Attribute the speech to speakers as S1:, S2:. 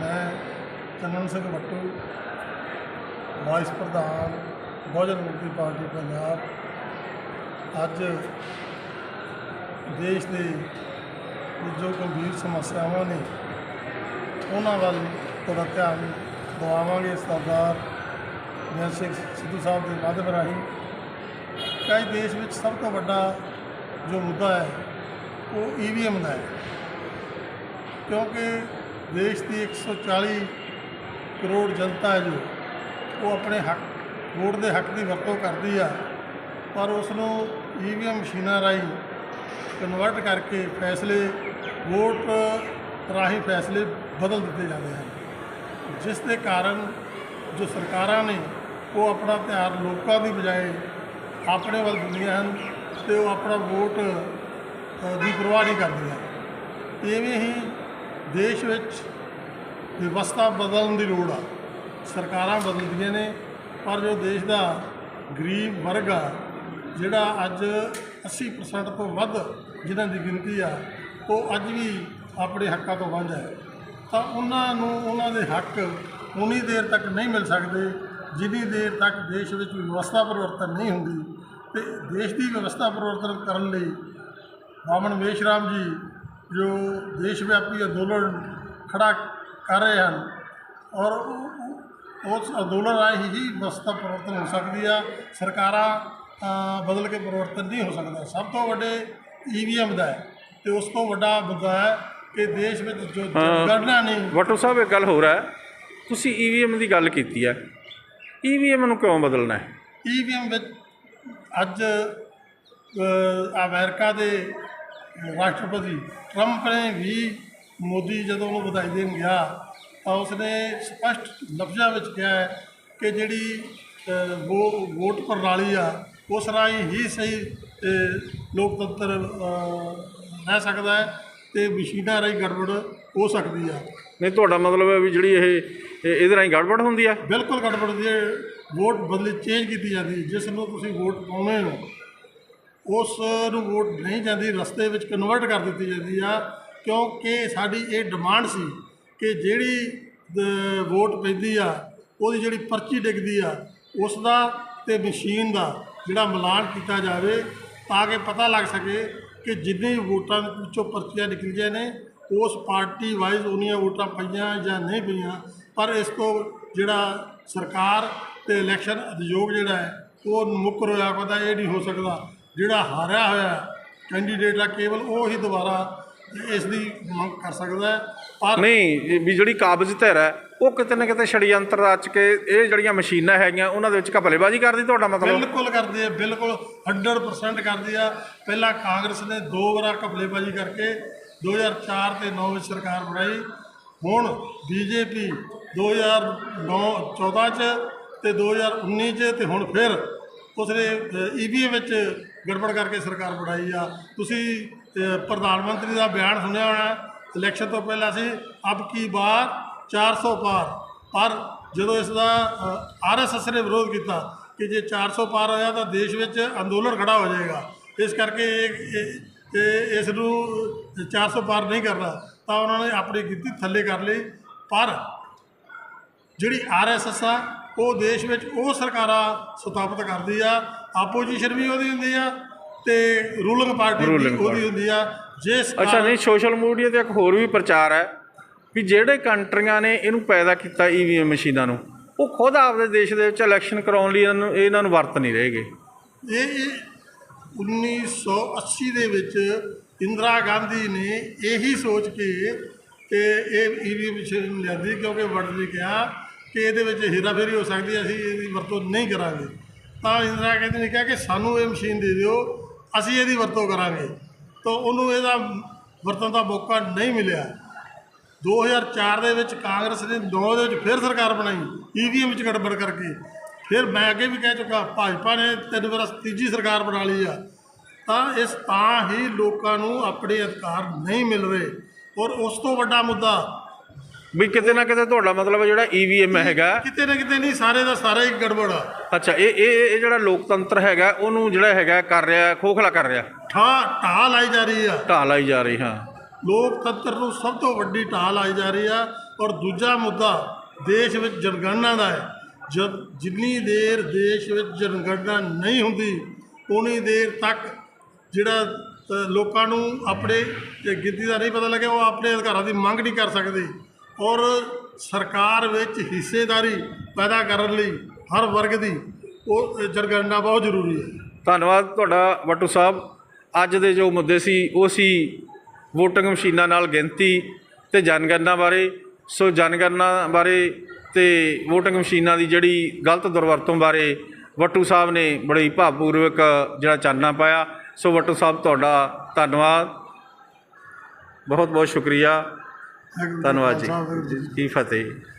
S1: ਮੈਂ ਚੰਨਨ ਸਿੰਘ ਬੱਟੂ ਵਾਈਸ ਪ੍ਰਧਾਨ, ਬਹੁਜਨ ਮੁਕਤੀ ਪਾਰਟੀ ਪੰਜਾਬ। ਅੱਜ ਦੇਸ਼ ਦੇ ਜੋ ਗੰਭੀਰ ਸਮੱਸਿਆਵਾਂ ਨੇ, ਉਹਨਾਂ ਵੱਲ ਥੋੜ੍ਹਾ ਧਿਆਨ ਦਿਵਾਵਾਂਗੇ ਸਰਦਾਰ ਨਿਆਂ ਸਿੰਘ ਸਿੱਧੂ ਸਾਹਿਬ ਦੇ ਮਾਧਿਅਮ ਰਾਹੀਂ। ਕਈ ਦੇਸ਼ ਵਿੱਚ ਸਭ ਤੋਂ ਵੱਡਾ ਜੋ ਮੁੱਦਾ ਹੈ, ਉਹ ਈਵੀਐਮ ਦਾ ਹੈ। ਕਿਉਂਕਿ ਦੇਸ਼ ਦੀ 140 ਕਰੋੜ ਜਨਤਾ ਹੈ ਜੋ, ਉਹ ਆਪਣੇ ਹੱਕ, ਵੋਟ ਦੇ ਹੱਕ ਦੀ ਵਰਤੋਂ ਕਰਦੀ ਆ, ਪਰ ਉਸ ਨੂੰ ਈਵੀਐਮ ਮਸ਼ੀਨਾਂ ਰਾਹੀਂ ਕਨਵਰਟ ਕਰਕੇ ਫੈਸਲੇ, ਵੋਟ ਰਾਹੀਂ ਫੈਸਲੇ ਬਦਲ ਦਿੱਤੇ ਜਾਂਦੇ ਹਨ। ਜਿਸ ਦੇ ਕਾਰਨ ਜੋ ਸਰਕਾਰਾਂ ਨੇ, ਉਹ ਆਪਣਾ ਧਿਆਨ ਲੋਕਾਂ ਦੀ ਬਜਾਏ ਆਪਣੇ ਵੱਲ ਦਿੰਦੀਆਂ ਹਨ ਤੇ ਉਹ ਆਪਣਾ ਵੋਟ ਦੀ ਪਰਵਾਹ ਨਹੀਂ ਕਰਦੀਆਂ। ਇਵੇਂ ਹੀ ਦੇਸ਼ ਵਿੱਚ ਵਿਵਸਥਾ ਬਦਲਣ ਦੀ ਲੋੜ ਆ, ਸਰਕਾਰਾਂ ਬਦਲਦੀਆਂ ਨੇ, ਪਰ ਜੋ ਦੇਸ਼ ਦਾ ਗਰੀਬ ਵਰਗ ਆ, ਜਿਹੜਾ ਅੱਜ 80% ਤੋਂ ਵੱਧ ਜਿਹਨਾਂ ਦੀ ਗਿਣਤੀ ਆ, ਉਹ ਅੱਜ ਵੀ ਆਪਣੇ ਹੱਕਾਂ ਤੋਂ ਵਾਂਝਾ ਹੈ। ਤਾਂ ਉਹਨਾਂ ਨੂੰ ਉਹਨਾਂ ਦੇ ਹੱਕ ਉਨੀ ਦੇਰ ਤੱਕ ਨਹੀਂ ਮਿਲ ਸਕਦੇ, ਜਿੰਨੀ ਦੇਰ ਤੱਕ ਦੇਸ਼ ਵਿੱਚ ਵਿਵਸਥਾ ਪਰਿਵਰਤਨ ਨਹੀਂ ਹੁੰਦੀ। ਤੇ ਦੇਸ਼ ਦੀ ਵਿਵਸਥਾ ਪਰਿਵਰਤਨ ਕਰਨ ਲਈ ਬਾਮਨ ਮੇਸ਼ਰਾਮ ਜੀ ਜੋ ਦੇਸ਼ ਵਿਆਪੀ ਅੰਦੋਲਨ ਖੜਾ ਕਰ ਰਹੇ ਹਨ ਔਰ ਉਸ ਅੰਦੋਲਨ ਰਾਹੀਂ ਹੀ ਵਿਵਸਥਾ ਪਰਿਵਰਤਨ ਹੋ ਸਕਦੀ ਆ ਸਰਕਾਰਾਂ ਬਦਲ ਕੇ ਪਰਿਵਰਤਨ ਨਹੀਂ ਹੋ ਸਕਦਾ। ਸਭ ਤੋਂ ਵੱਡੇ ਈਵੀਐਮ ਦਾ ਹੈ ਤੇ ਉਸ ਤੋਂ ਵੱਡਾ ਮੁੱਦਾ ਹੈ ਕਿ ਦੇਸ਼ ਵਿੱਚ ਜੋ ਜਨਗਣਨਾ ਨਹੀਂ
S2: ਵਟੂ ਸਾਹਿਬ ਇੱਕ ਗੱਲ ਹੋਰ ਹੈ। ਤੁਸੀਂ ਈਵੀਐਮ ਦੀ ਗੱਲ ਕੀਤੀ ਹੈ। ਈਵੀਐਮ ਨੂੰ ਕਿਉਂ ਬਦਲਣਾ ਹੈ?
S1: ਈਵੀਐਮ ਵਿੱਚ ਅੱਜ ਅਮਰੀਕਾ ਦੇ ਰਾਸ਼ਟਰਪਤੀ ਟਰੰਪ ਨੇ ਵੀ ਮੋਦੀ ਜਦੋਂ ਉਹਨੂੰ ਵਧਾਈ ਦੇਣ ਗਿਆ ਤਾਂ ਉਸਨੇ ਸਪਸ਼ਟ ਲਫ਼ਜ਼ਾਂ ਵਿੱਚ ਕਿਹਾ ਹੈ ਕਿ ਜਿਹੜੀ ਵੋਟ ਪ੍ਰਣਾਲੀ ਆ ਉਸ ਰਾਹੀਂ ਹੀ ਸਹੀ ਲੋਕਤੰਤਰ ਰਹਿ ਸਕਦਾ ਹੈ ਤੇ ਮਸ਼ੀਨਾਂ ਰਾਹੀਂ ਗੜਬੜ ਹੋ ਸਕਦੀ ਆ
S2: ਨਹੀਂ ਤੁਹਾਡਾ ਮਤਲਬ ਹੈ ਵੀ ਜਿਹੜੀ ਇਹ ਇਹ- ਇਹਦੇ ਰਾਹੀਂ ਗੜਬੜ ਹੁੰਦੀ ਹੈ
S1: ਬਿਲਕੁਲ ਗੜਬੜ ਦੀ ਹੈ। ਵੋਟ ਬਦਲੀ ਚੇਂਜ ਕੀਤੀ ਜਾਂਦੀ ਹੈ। ਜਿਸ ਨੂੰ ਤੁਸੀਂ ਵੋਟ ਪਾਉਣੇ ਹੋ ਉਸ ਨੂੰ ਵੋਟ ਨਹੀਂ ਜਾਂਦੀ, ਰਸਤੇ ਵਿੱਚ ਕਨਵਰਟ ਕਰ ਦਿੱਤੀ ਜਾਂਦੀ ਆ, ਕਿਉਂਕਿ ਸਾਡੀ ਇਹ ਡਿਮਾਂਡ ਸੀ ਕਿ ਜਿਹੜੀ ਵੋਟ ਪੈਂਦੀ ਆ, ਉਹਦੀ ਜਿਹੜੀ ਪਰਚੀ ਡਿੱਗਦੀ ਆ, ਉਸ ਦਾ ਤੇ ਮਸ਼ੀਨ ਦਾ ਜਿਹੜਾ ਮਿਲਾਨ ਕੀਤਾ ਜਾਵੇ, ਤਾਂ ਕਿ ਪਤਾ ਲੱਗ ਸਕੇ ਕਿ ਜਿੰਨੀ ਵੋਟਾਂ ਵਿੱਚੋਂ ਪਰਚੀਆਂ ਨਿਕਲੀਆਂ ਨੇ, ਉਸ ਪਾਰਟੀ ਵਾਈਜ਼ ਉਹਨੀਆਂ ਵੋਟਾਂ ਪਈਆਂ ਜਾਂ ਨਹੀਂ ਪਈਆਂ, ਪਰ ਇਸ ਤੋਂ ਜਿਹੜਾ ਸਰਕਾਰ ਤੇ ਇਲੈਕਸ਼ਨ ਉਦਯੋਗ ਜਿਹੜਾ ਹੈ, ਉਹ ਮੁੱਕਰ ਹੋਇਆ ਪਤਾ ਇਹ ਨਹੀਂ ਹੋ ਸਕਦਾ। ਜਿਹੜਾ ਹਾਰਿਆ ਹੋਇਆ ਕੈਂਡੀਡੇਟ ਆ ਕੇਵਲ ਉਹ ਹੀ ਦੁਬਾਰਾ ਇਸ ਦੀ ਮੰਗ ਕਰ ਸਕਦਾ ਹੈ। ਪਰ
S2: ਨਹੀਂ ਵੀ ਜਿਹੜੀ ਕਾਬਜ਼ ਧਿਰ ਹੈ ਉਹ ਕਿਤੇ ਨਾ ਕਿਤੇ ਛੜਯੰਤਰ ਰਚ ਕੇ ਇਹ ਜਿਹੜੀਆਂ ਮਸ਼ੀਨਾਂ ਹੈਗੀਆਂ ਉਹਨਾਂ ਦੇ ਵਿੱਚ ਘਪਲੇਬਾਜ਼ੀ ਕਰਦੀ ਤੁਹਾਡਾ ਮਤਲਬ?
S1: ਬਿਲਕੁਲ ਕਰਦੇ ਆ ਬਿਲਕੁਲ 100% ਕਰਦੇ ਆ। ਪਹਿਲਾਂ ਕਾਂਗਰਸ ਨੇ ਦੋ ਵਾਰ ਘਪਲੇਬਾਜ਼ੀ ਕਰਕੇ 2004 ਤੇ 9 ਵਿੱਚ ਸਰਕਾਰ ਬਣਾਈ। ਹੁਣ ਬੀਜੇਪੀ 2009 14 ਚ ਤੇ 2019 ਚ ਤੇ ਹੁਣ ਫਿਰ ਉਸਨੇ ਈਵੀਐਮ ਵਿੱਚ ਗੜਬੜ ਕਰਕੇ ਸਰਕਾਰ ਬਣਾਈ ਆ। ਤੁਸੀਂ ਪ੍ਰਧਾਨ ਮੰਤਰੀ ਦਾ ਬਿਆਨ ਸੁਣਿਆ ਹੋਣਾ ਇਲੈਕਸ਼ਨ ਤੋਂ ਪਹਿਲਾਂ ਸੀ, ਅਬ ਕੀ ਬਾਰ 400 ਪਾਰ। ਪਰ ਜਦੋਂ ਇਸ ਦਾ ਆਰਐਸਐਸ ਨੇ ਵਿਰੋਧ ਕੀਤਾ ਕਿ ਜੇ 400 ਪਾਰ ਹੋਇਆ ਤਾਂ ਦੇਸ਼ ਵਿੱਚ ਅੰਦੋਲਨ ਖੜਾ ਹੋ ਜਾਏਗਾ। ਇਸ ਕਰਕੇ ਇਹ ਇਹ ਇਸ ਨੂੰ 400 ਪਾਰ ਨਹੀਂ ਕਰਨਾ, ਤਾਂ ਉਹਨਾਂ ਨੇ ਆਪਣੀ ਗਿਣਤੀ ਥੱਲੇ ਕਰ ਲਈ। ਪਰ ਜਿਹੜੀ ਆਰਐਸਐਸ ਆ ਉਹ ਦੇਸ਼ ਵਿੱਚ ਉਹ ਸਰਕਾਰਾਂ ਸਥਾਪਿਤ ਕਰਦੀ ਆ ਆਪੋਜੀਸ਼ਨ ਵੀ ਉਹਦੀ ਹੁੰਦੀ ਆ ਤੇ ਰੂਲਿੰਗ ਪਾਰਟੀ ਵੀ
S2: Ruling
S1: ਉਹਦੀ ਹੁੰਦੀ ਆ। ਜਿਸ
S2: ਅੱਛਾ ਨਹੀਂ ਸੋਸ਼ਲ ਮੀਡੀਆ ਤੇ ਇੱਕ ਹੋਰ ਵੀ ਪ੍ਰਚਾਰ ਹੈ ਵੀ ਜਿਹੜੇ ਕੰਟਰੀਆਂ ਨੇ ਇਹਨੂੰ ਪੈਦਾ ਕੀਤਾ ਈਵੀਐਮ ਮਸ਼ੀਨਾਂ ਨੂੰ ਉਹ ਖੁਦ ਆਪਦੇ ਦੇਸ਼ ਦੇ ਵਿੱਚ ਇਲੈਕਸ਼ਨ ਕਰਾਉਣ ਲਈ ਇਹਨਾਂ ਨੂੰ ਇਹਨਾਂ ਨੂੰ ਵਰਤ ਨਹੀਂ ਰਹੇਗੇ।
S1: ਇਹ ਇਹ 1980 ਦੇ ਵਿੱਚ ਇੰਦਰਾ ਗਾਂਧੀ ਨੇ ਇਹੀ ਸੋਚ ਕੇ ਕਿ ਇਹ ਈਵੀ ਮਸ਼ੀਨ ਲਿਆਂਦੀ ਕਿਉਂਕਿ ਵਰਡ ਨੇ ਕਿਹਾ ਕਿ ਇਹਦੇ ਵਿੱਚ ਹੇਰਾਫੇਰੀ ਹੋ ਸਕਦੀ ਹੈ, ਅਸੀਂ ਇਹਦੀ ਵਰਤੋਂ ਨਹੀਂ ਕਰਾਂਗੇ। ਤਾਂ ਇੰਦਰਾ ਗਾਂਧੀ ਨੇ ਕਿਹਾ ਕਿ ਸਾਨੂੰ ਇਹ ਮਸ਼ੀਨ ਦੇ ਦਿਓ, ਅਸੀਂ ਇਹਦੀ ਵਰਤੋਂ ਕਰਾਂਗੇ। ਤਾਂ ਉਹਨੂੰ ਇਹਦਾ ਵਰਤਣ ਦਾ ਮੌਕਾ ਨਹੀਂ ਮਿਲਿਆ। 2004 ਦੇ ਵਿੱਚ ਕਾਂਗਰਸ ਨੇ 9 ਦੇ ਵਿੱਚ ਫਿਰ ਸਰਕਾਰ ਬਣਾਈ ਈਵੀਐਮ ਵਿੱਚ ਗੜਬੜ ਕਰਕੇ। ਫਿਰ ਮੈਂ ਅੱਗੇ ਵੀ ਕਹਿ ਚੁੱਕਾ, ਭਾਜਪਾ ਨੇ ਤਿੰਨ ਵਾਰ ਤੀਜੀ ਸਰਕਾਰ ਬਣਾ ਲਈ ਆ। ਤਾਂ ਇਸ ਤਾਂ ਹੀ ਲੋਕਾਂ ਨੂੰ ਆਪਣੇ ਅਧਿਕਾਰ ਨਹੀਂ ਮਿਲ ਰਹੇ। ਔਰ ਉਸ ਤੋਂ ਵੱਡਾ ਮੁੱਦਾ
S2: ਵੀ ਕਿਤੇ ਨਾ ਕਿਤੇ ਤੁਹਾਡਾ ਮਤਲਬ ਹੈ ਜਿਹੜਾ ਈਵੀਐਮ ਹੈਗਾ।
S1: ਕਿਤੇ ਨਾ ਕਿਤੇ ਨਹੀਂ ਸਾਰੇ ਦਾ ਸਾਰਾ ਹੀ ਗੜਬੜ ਆ।
S2: ਅੱਛਾ ਇਹ ਇਹ ਇਹ ਜਿਹੜਾ ਲੋਕਤੰਤਰ ਹੈਗਾ ਉਹਨੂੰ ਜਿਹੜਾ ਹੈਗਾ ਕਰ ਰਿਹਾ ਖੋਖਲਾ ਕਰ ਰਿਹਾ?
S1: ਠਾ ਢਾਹ ਲਾਈ ਜਾ ਰਹੀ ਆ।
S2: ਢਾਹ ਲਾਈ ਜਾ ਰਹੀ ਹਾਂ।
S1: ਲੋਕਤੰਤਰ ਨੂੰ ਸਭ ਤੋਂ ਵੱਡੀ ਢਾਹ ਲਾਈ ਜਾ ਰਹੀ ਆ ਔਰ ਦੂਜਾ ਮੁੱਦਾ ਦੇਸ਼ ਵਿੱਚ ਜਨਗਣਨਾ ਦਾ ਹੈ। ਜਦ ਜਿੰਨੀ ਦੇਰ ਦੇਸ਼ ਵਿੱਚ ਜਨਗਣਨਾ ਨਹੀਂ ਹੁੰਦੀ ਉਨੀ ਦੇਰ ਤੱਕ ਜਿਹੜਾ ਲੋਕਾਂ ਨੂੰ ਆਪਣੇ ਗਿਣਤੀ ਦਾ ਨਹੀਂ ਪਤਾ ਲੱਗਿਆ ਉਹ ਆਪਣੇ ਅਧਿਕਾਰਾਂ ਦੀ ਮੰਗ ਨਹੀਂ ਕਰ ਸਕਦੇ। ਔਰ ਸਰਕਾਰ ਵਿੱਚ ਹਿੱਸੇਦਾਰੀ ਪੈਦਾ ਕਰਨ ਲਈ ਹਰ ਵਰਗ ਦੀ ਉਹ ਜਨਗਣਨਾ ਬਹੁਤ ਜ਼ਰੂਰੀ ਹੈ।
S2: ਧੰਨਵਾਦ ਤੁਹਾਡਾ ਵੱਟੂ ਸਾਹਿਬ। ਅੱਜ ਦੇ ਜੋ ਮੁੱਦੇ ਸੀ, ਉਹ ਸੀ ਵੋਟਿੰਗ ਮਸ਼ੀਨਾਂ ਨਾਲ ਗਿਣਤੀ ਤੇ ਜਨਗਣਨਾ ਬਾਰੇ। ਸੋ ਜਨਗਣਨਾ ਬਾਰੇ ਤੇ ਵੋਟਿੰਗ ਮਸ਼ੀਨਾਂ ਦੀ ਜਿਹੜੀ ਗਲਤ ਦੁਰਵਰਤੋਂ ਬਾਰੇ ਵੱਟੂ ਸਾਹਿਬ ਨੇ ਬੜੀ ਭਾਵਪੂਰਵਕ ਜਿਹੜਾ ਚਾਨਣਾ ਪਾਇਆ। ਸੋ ਵੱਟੂ ਸਾਹਿਬ, ਤੁਹਾਡਾ ਧੰਨਵਾਦ। ਬਹੁਤ ਬਹੁਤ ਸ਼ੁਕਰੀਆ। ਧੰਨਵਾਦ
S1: ਜੀ।
S2: ਜੀ ਕੀ ਫਤਿਹ।